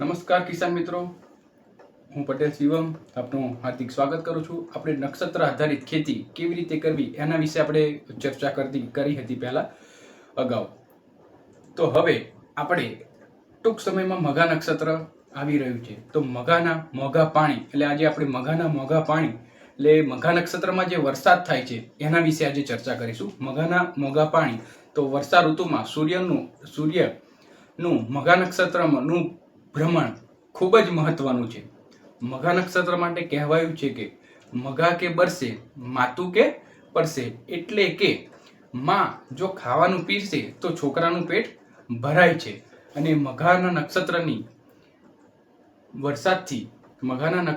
નમસ્કાર કિસાન મિત્રો. હું પટેલ શિવમ, આપનું હાર્દિક સ્વાગત કરું છું. આપણે નક્ષત્ર આધારિત ખેતી કેવી રીતે કરવી એના વિશે આપણે ચર્ચા કરતી કરી હતી પહેલાં અગાઉ. તો હવે આપણે ટૂંક સમયમાં મઘા નક્ષત્ર આવી રહ્યું છે. તો મઘાના મોઘા પાણી, એટલે આજે આપણે મઘાના મોઘા પાણી, એટલે મઘા નક્ષત્રમાં જે વરસાદ થાય છે, એના વિશે આજે ચર્ચા કરીશું. મઘાના મોઘા પાણી, તો વર્ષા ઋતુમાં સૂર્યનું સૂર્યનું મઘા નક્ષત્રનું ભ્રમણ ખૂબ જ મહત્વનું છે. મઘા નક્ષત્ર માટે કહેવાયું છે કે મઘા કે બરસે, માતું કે પડશે એટલે કે માં જો ખાવાનું પીરશે તો છોકરાનું પેટ ભરાય છે. અને મઘાના નક્ષત્રની વરસાદથી, મઘાના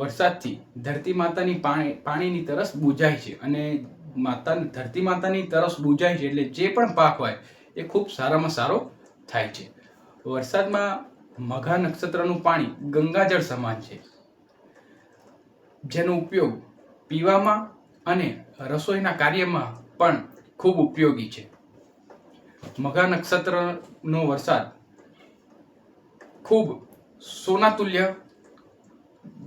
વરસાદથી ધરતી માતાની પાણી, પાણીની તરસ બુજાય છે. અને માતા, ધરતી માતાની તરસ બુજાય છે, એટલે જે પણ પાક હોય એ ખૂબ સારામાં સારો થાય છે. વરસાદમાં મઘા નક્ષત્રનું પાણી ગંગાજળ સમાન છે. જેનો ઉપયોગ પીવામાં અને રસોઈના કાર્યમાં પણ ખૂબ ઉપયોગી છે. મઘા નક્ષત્રનો વરસાદ ખૂબ સોનાતુલ્ય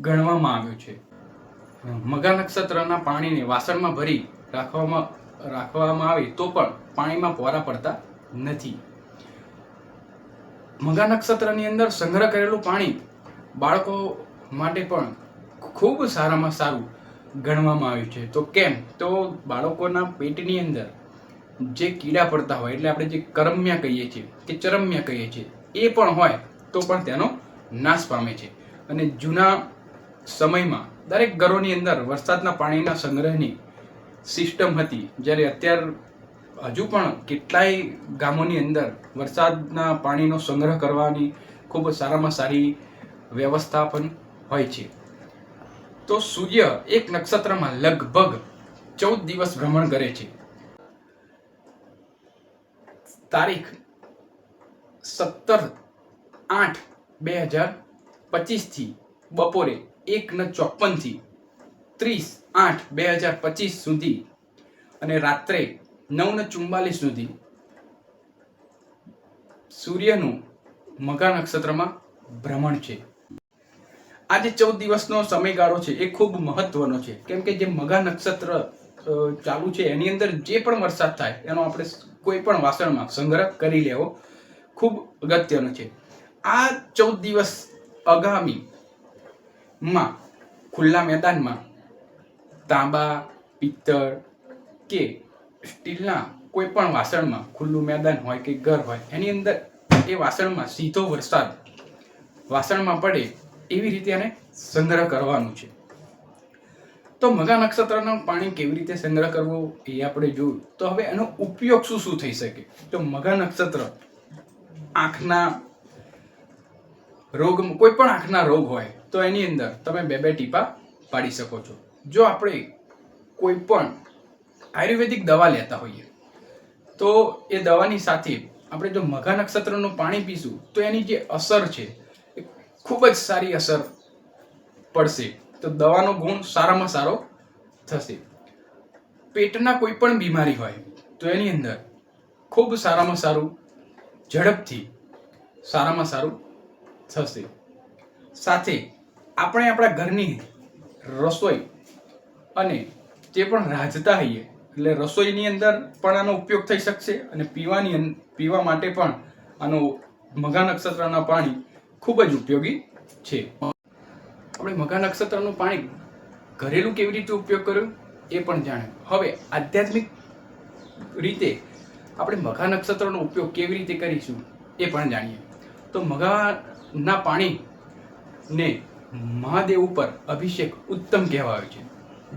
ગણવામાં આવ્યો છે. મઘા નક્ષત્રના પાણીને વાસણમાં ભરી રાખવામાં રાખવામાં આવે તો પણ પાણીમાં પોરા પડતા નથી. મઘા નક્ષત્રની અંદર સંગ્રહ કરેલું પાણી બાળકો માટે પણ ખૂબ સારામાં સારું ગણવામાં આવ્યું છે. તો કેમ? તો બાળકોના પેટની અંદર જે કીડા પડતા હોય, એટલે આપણે જે કરમ્યા કહીએ છીએ કે ચરમ્યા કહીએ છીએ, એ પણ હોય તો પણ તેનો નાશ પામે છે. અને જૂના સમયમાં દરેક ઘરોની અંદર વરસાદના પાણીના સંગ્રહની સિસ્ટમ હતી. જ્યારે અત્યાર હજુ પણ કેટલાય ગામોની અંદર વરસાદના પાણીનો સંગ્રહ કરવાની ખૂબ સારામાં સારી વ્યવસ્થા પણ હોય છે. તો સૂર્ય એક નક્ષત્રમાં લગભગ ચૌદ દિવસ ભ્રમણ કરે છે. તારીખ સત્તર આઠ બે હજાર પચીસથી બપોરે એક ને ચોપનથી ત્રીસ આઠ બે હજાર પચીસ સુધી અને રાત્રે નવ ને ચુમ્બાલીસ સુધી સૂર્યનું મકર નક્ષત્રમાં ભ્રમણ છે. આ જે ચૌદ દિવસનો સમયગાળો છે, એ ખૂબ મહત્વનો છે. કેમ કે જે મઘા નક્ષત્ર ચાલુ છે, એની અંદર જે પણ વરસાદ થાય, એનો આપણે કોઈ પણ વાસણમાં સંગ્રહ કરી લેવો ખૂબ અગત્યનો છે. આ ચૌદ દિવસ આગામી માં ખુલ્લા મેદાનમાં તાંબા, પિત્તળ કે સ્ટીલના કોઈ પણ વાસણમાં ખુલ્લું મેદાન હોય કે ઘર હોય, એની અંદર એ વાસણમાં સીધો વરસાદ વાસણમાં પડે એવી રીતે એને સંગ્રહ કરવાનું છે. તો મગા નક્ષત્રનું પાણી કેવી રીતે સંગ્રહ કરવો એ આપણે જોયું. તો હવે એનો ઉપયોગ શું શું થઈ શકે? તો મગા નક્ષત્ર આંખના રોગ કોઈ પણ આંખના રોગ હોય, તો એની અંદર તમે બે બે ટીપા પાડી શકો છો. જો આપણે કોઈ પણ આયુર્વેદિક દવા લેતા હોઈએ. તો એ દવાની સાથે આપણે જો મઘા નક્ષત્રનું પાણી પીશું, તો એની જે અસર છે, એ ખૂબ જ સારી અસર પડશે. તો દવાનો ગુણ સારામાં સારો થશે. પેટના કોઈ પણ બીમારી હોય, તો એની અંદર ખૂબ સારામાં સારું, ઝડપથી સારામાં સારું થશે. સાથે આપણે આપણા ઘરની રસોઈ અને જે પણ રાંધતા હોઈએ એટલે રસોઈની અંદર પણ આનો ઉપયોગ થઈ શકશે અને પીવાની પીવા માટે પણ આનો મઘા નક્ષત્રના પાણી ખૂબ જ ઉપયોગી છે. આપણે મઘા નક્ષત્રનું પાણી ઘરેલું કેવી રીતે ઉપયોગ કર્યો એ પણ જાણ્યું હવે આધ્યાત્મિક રીતે આપણે મઘા નક્ષત્રનો ઉપયોગ કેવી રીતે કરીશું એ પણ જાણીએ. તો મઘાના પાણીને મહાદેવ ઉપર અભિષેક ઉત્તમ કહેવાય છે.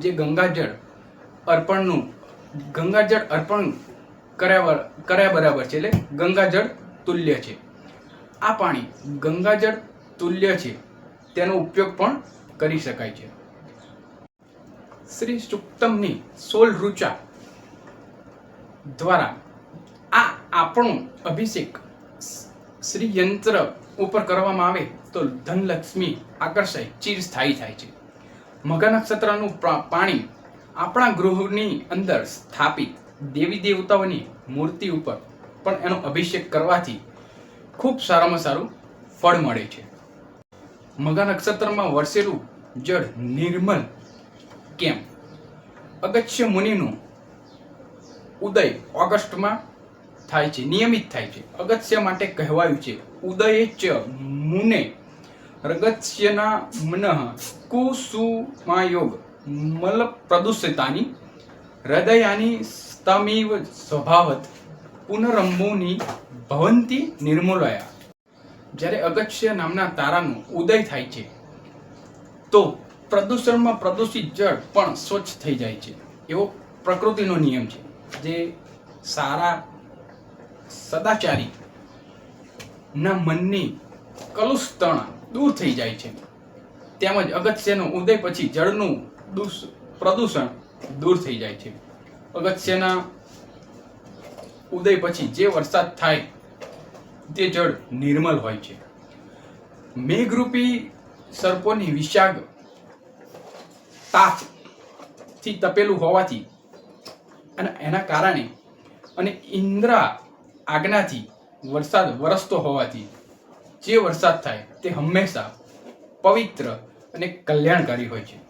જે ગંગાજળ અર્પણનું ગંગાજળ અર્પણ કર્યા કર્યા બરાબર છે એટલે ગંગાજળ તુલ્ય છે. આ પાણી ગંગાજળ તુલ્ય છે, તેનો ઉપયોગ પણ કરી શકાય છે. શ્રી સુક્તમની સોલ ઋચા દ્વારા આ આપણો અભિષેક શ્રી યંત્ર ઉપર કરવામાં આવે તો ધનલક્ષ્મી આકર્ષાય ચિરસ્થાયી થાય છે. મઘા નક્ષત્રનું પાણી આપણા ગૃહની અંદર સ્થાપિત દેવી દેવતાઓની મૂર્તિ ઉપર પણ એનો અભિષેક કરવાથી ખૂબ સારામાં સારું ફળ મળે છે. મગા નક્ષત્રમાં વરસેલું જળ નિર્મલ કેમ? અગત્ય મુનિનું ઉદય ઓગસ્ટમાં થાય છે, નિયમિત થાય છે. અગત્ય માટે કહેવાયું છે, ઉદય ચ મુને રગત્યના મનઃ કુસુમાયોગ. મલ પ્રદુષિતાની, હૃદયાની સ્તમિવ સ્વભાવત પુનરંબોની ભવંતી નિર્મૂલયા. જ્યારે અગત્ય નામના તારાનો ઉદય થાય છે, તો પ્રદૂષણમાં પ્રદૂષિત જળ પણ સ્વચ્છ થઈ જાય છે. એવો પ્રકૃતિનો નિયમ છે, જે સારા સદાચારી ના મનની કલુષતણા દૂર થઈ જાય છે. તેમજ અગત્યનો ઉદય પછી જળનું પ્રદૂષણ દૂર થઈ જાય છે. અગત્યના ઉદય પછી જે વરસાદ થાય, તે જળ નિર્મલ હોય છે. મેઘરૂપી સર્પોની વિષાગ તાપથી તપેલું હોવાથી અને એના કારણે અને ઇન્દ્રા આજ્ઞાથી વરસાદ વરસતો હોવાથી જે વરસાદ થાય, તે હંમેશા પવિત્ર અને કલ્યાણકારી હોય છે.